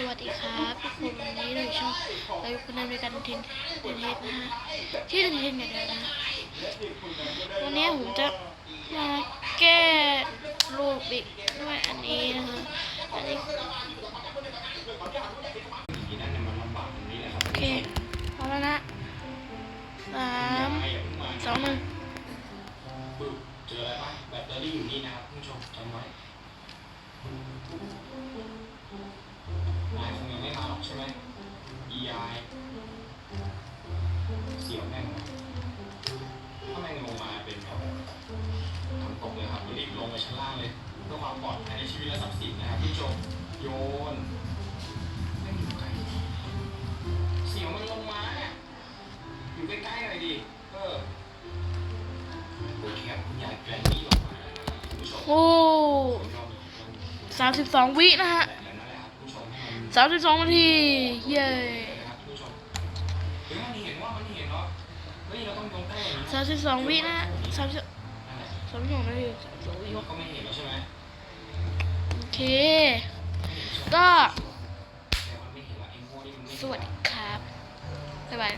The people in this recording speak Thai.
สวัสดีครับทุกคนวันนี้เราอยู่ช่องเราอยู่คนเดิมด้วยกันเทนเทนเทสนะฮะที่เทนเทนอย่างเดียนะฮะวันนี้ผมจะมาแก้รูปอีกด้วยอันนี้นะฮะอันนี้โอเคพร้อมแล้วนะสามสองหนึ่งเจออะไรปะแบตเตอรี่อยู่นี่นะครับคุณผู้ชมจำไว้ เสียวแม่งนถ้าแม่งลงมาเป็นแบบทำตกเลยครับรีบลงไปชั้นล่างเลยเพื่อความปลอดภัยในชีวิตและทรัพย์สินนะครับคุณผู้ชมโยนแม่งอยู่ไกลเสียวมันลงมาเนี่ยอยู่ใกล้ๆหน่อยดิเออโอเคครับคุณยายแกรนนี่ลงมาคุณผู้ชมโอ้สามสิบสองวินะฮะสามสิบสองนาที เย้ เฮ้ยเราต้องตรงใกล้อย่างนี้สามสิบสองวินะฮะสามสิบนั่นแหละสามสิบสองนาทีสามสิบสองวิก็ไม่เห็นแล้วใช่ไหมโอเคไม่เห็นใช่ไหมก็แต่มันไม่เห็นละไอ้โง่นี่มันไม่เห็นสวัสดีครับบ๊ายบาย